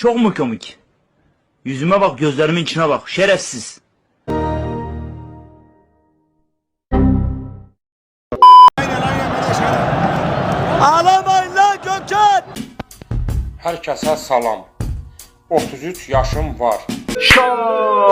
Çok mu komik? Yüzüme bak gözlerimin içine bak şerefsiz. Ağlamayın lan Gökhan! Hər kəsə salam. 33 yaşım var. Şaa!